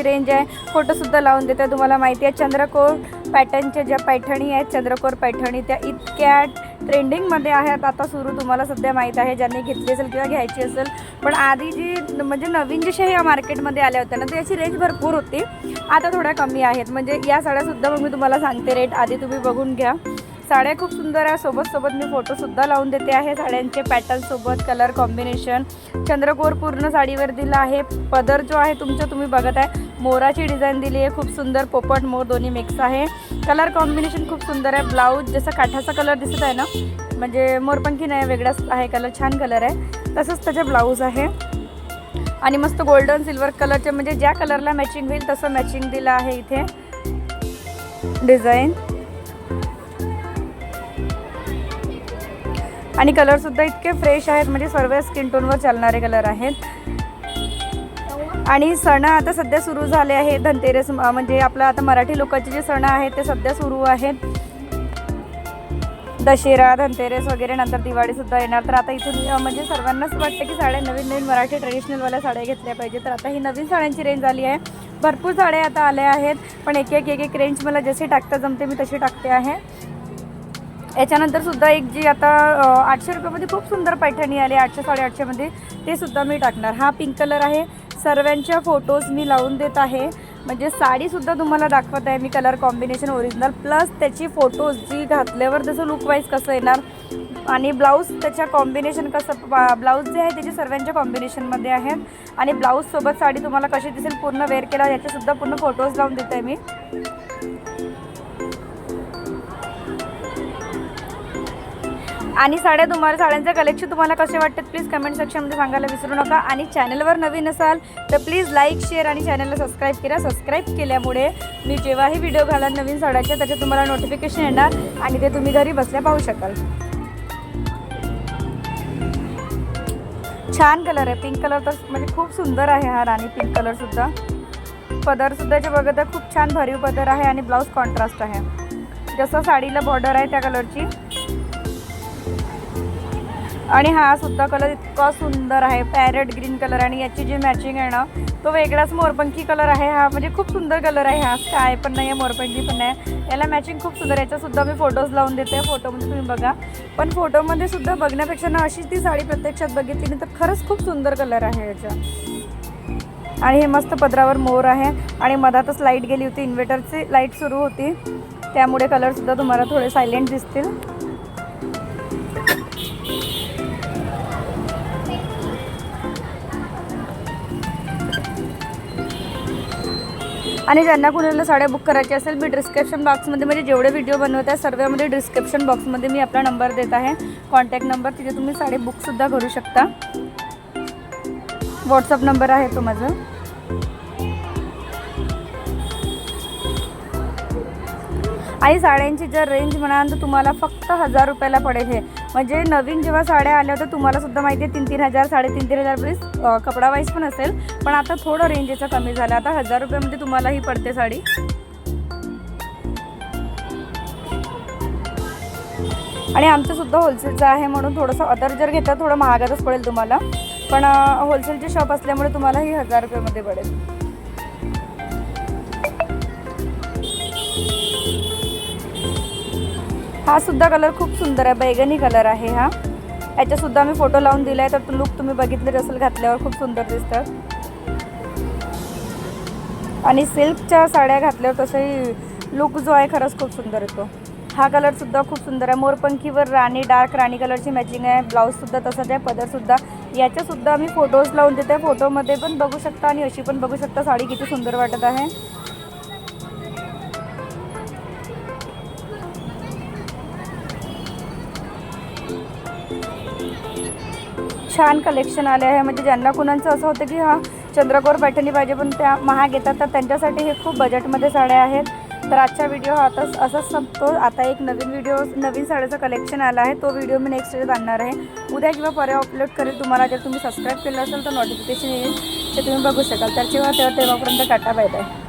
आजची रेंज आहे. फोटोसुद्धा लावून देते. तुम्हाला माहिती आहे चंद्रकोर पॅटर्नच्या ज्या पैठणी आहेत चंद्रकोर पैठणी त्या इतक्या ट्रेंडिंगमध्ये आहेत. आता सुरू तुम्हाला सध्या माहीत आहे ज्यांनी घेतली असेल किंवा घ्यायची असेल. पण आधी जी म्हणजे नवीन जशा ह्या मार्केटमध्ये आल्या होत्या ना त्याची रेंज भरपूर होती. आता थोड्या कमी आहेत. म्हणजे या साड्यासुद्धा मग मी तुम्हाला सांगते रेट आधी तुम्ही बघून घ्या. साड्या खूप सुंदर आहे. सोबत सोबत मी फोटोसुद्धा लावून देते आहे. साड्यांचे पॅटर्नसोबत कलर कॉम्बिनेशन चंद्रकोर पूर्ण साडीवर दिला आहे. पदर जो आहे तुमचं तुम्ही बघत आहे. मोराची डिझाईन दिली आहे. खूप सुंदर पोपट मोर दोन्ही मिक्स आहे. कलर कॉम्बिनेशन खूप सुंदर आहे. ब्लाऊज जसं काठाचा कलर दिसत आहे ना म्हणजे मोरपंखी नाही वेगळाच आहे कलर छान कलर आहे. तसंच त्याचे ब्लाऊज आहे. आणि मस्त गोल्डन सिल्वर कलरचे म्हणजे ज्या कलरला मॅचिंग होईल तसं मॅचिंग दिलं आहे इथे. डिझाईन आणि कलरसुद्धा इतके फ्रेश आहेत म्हणजे सर्व स्किन टोनवर चालणारे कलर आहेत. आणि सण आता सध्या सुरू झाले आहे धनतेरस म्हणजे आपलं आता मराठी लोकांचे जे सण आहेत ते सध्या सुरू आहेत. दशेरा धनतेरस वगैरे नंतर दिवाळीसुद्धा येणार. तर आता इथून म्हणजे सर्वांनाच वाटतं की साड्या नवीन नवीन मराठी ट्रेडिशनलवाल्या साड्या घेतल्या पाहिजे तर आता ही नवीन साड्यांची रेंज आली आहे. भरपूर साड्या आता आल्या आहेत पण एक एक एक एक रेंज मला जशी टाकता जमते मी तशी टाकते आहे. याच्यानंतर सुद्धा एक जी आता आठशे रुपयामध्ये खूप सुंदर पैठणी आली आठशे साडेआठशेमध्ये ते सुद्धा मी टाकणार. हा पिंक कलर आहे. सर्वांच्या फोटोज मी लावून देत आहे. म्हणजे साडीसुद्धा तुम्हाला दाखवत आहे मी कलर कॉम्बिनेशन ओरिजिनल प्लस त्याची फोटोज जी घातल्यावर जसं लुकवाईज कसं येणार आणि ब्लाऊज त्याच्या कॉम्बिनेशन कसं ब्लाऊज जे आहे त्याचे सर्वांच्या कॉम्बिनेशनमध्ये आहेत. आणि ब्लाऊजसोबत साडी तुम्हाला कशी दिसेल पूर्ण वेअर केला याच्यासुद्धा पूर्ण फोटोज लावून देत आहे मी. आणि साड्या तुम्हाला साड्यांचं कलेक्शन तुम्हाला कसे वाटतात प्लीज कमेंट सेक्शनमध्ये सांगायला विसरू नका. आणि चॅनलवर नवीन असाल तर प्लीज लाईक शेअर आणि चॅनलला सबस्क्राईब करा. सबस्क्राईब केल्यामुळे मी जेव्हाही व्हिडिओ घालाल नवीन साड्याच्या त्याचे तुम्हाला नोटिफिकेशन येणार आणि ते तुम्ही घरी बसल्या पाहू शकाल. छान कलर आहे. पिंक कलर तर म्हणजे खूप सुंदर आहे हा राणी पिंक कलरसुद्धा पदरसुद्धा जे बघत आहे खूप छान भरीव पदर आहे आणि ब्लाऊज कॉन्ट्रास्ट आहे. जसं साडीला बॉर्डर आहे त्या कलरची आणि हा सुद्धा कलर इतका सुंदर आहे पॅरेट ग्रीन कलर आणि याची जी मॅचिंग आहे ना तो वेगळाच मोरपंखी कलर आहे. हा म्हणजे खूप सुंदर कलर आहे हा. स्काय पण नाही आहे मोरपंखी पण नाही याला मॅचिंग खूप सुंदर याच्यासुद्धा मी फोटोज लावून देते. फोटोमध्ये तुम्ही बघा. पण फोटोमध्ये सुद्धा बघण्यापेक्षा ना अशीच ती साडी प्रत्यक्षात बघितली तर खरंच खूप सुंदर कलर आहे याचा. आणि हे मस्त पदरावर मोर आहे. आणि मधातच लाइट गेली होती. इन्व्हर्टरची लाइट सुरू होती. त्यामुळे कलरसुद्धा तुम्हाला थोडे सायलेंट दिसतील. आणि ज्यांना कुणाला साड्या बुक करायच्या असेल मी डिस्क्रिप्शन बॉक्समध्ये म्हणजे जेवढे व्हिडिओ बनवत आहे सर्वमध्ये डिस्क्रिप्शन बॉक्समध्ये मी आपला नंबर देत आहे. कॉन्टॅक्ट नंबर तिथे तुम्ही साडी बुकसुद्धा करू शकता. व्हॉट्सअप नंबर आहे तो माझा. आणि साड्यांची जर रेंज म्हणाल तर तुम्हाला फक्त हजार रुपयाला पडेल हे. म्हणजे नवीन जेव्हा साड्या आल्या होत्या तुम्हाला सुद्धा माहिती आहे तीन तीन हजार साडेतीन तीन हजार कपडा वाईज पण असेल. पण आता थोडं रेंज कमी झालं. आता हजार रुपयामध्ये तुम्हाला ही पडते साडी. आणि आमचंसुद्धा होलसेलचं आहे म्हणून थोडंसं अदर जर घेतलं थोडं महागातच पडेल तुम्हाला. पण होलसेलचे शॉप असल्यामुळे तुम्हाला ही हजार रुपयामध्ये पडेल. हा सुद्धा कलर खूप सुंदर आहे. बैगनी कलर आहे हा. याच्यासुद्धा मी फोटो लावून दिला आहे तर तो लुक तुम्ही बघितले असेल घातल्यावर खूप सुंदर दिसतं. आणि सिल्कच्या साड्या घातल्यावर तसंही लुक जो आहे खरंच खूप सुंदर येतो. हा कलरसुद्धा खूप सुंदर आहे. मोरपंखीवर राणी डार्क राणी कलरची मॅचिंग आहे. ब्लाऊजसुद्धा तसंच आहे पदरसुद्धा याच्यासुद्धा मी फोटोज लावून देते. फोटोमध्ये पण बघू शकता आणि अशी पण बघू शकता साडी किती सुंदर वाटत आहे. छान कलेक्शन आले आहे. म्हणजे ज्यांना कुणाचं असं होतं की हा चंद्रकोर पैठणी पाहिजे पण त्या महाग येतात तर त्यांच्यासाठी हे खूप बजेटमध्ये साड्या आहेत. तर आजचा व्हिडिओ हा आता असंच संपतो. आता एक नवीन व्हिडिओ नवीन साड्याचं कलेक्शन आला आहे. तो व्हिडिओ मी नेक्स्ट डेज आणणार आहे. उद्या किंवा परवा अपलोड करेल तुम्हाला. जर तुम्ही सबस्क्राईब केलं असेल तर नोटिफिकेशन येईल. ते तुम्ही बघू शकाल. तर जेव्हा तेव्हा तेव्हापर्यंत टाटा बाय बाय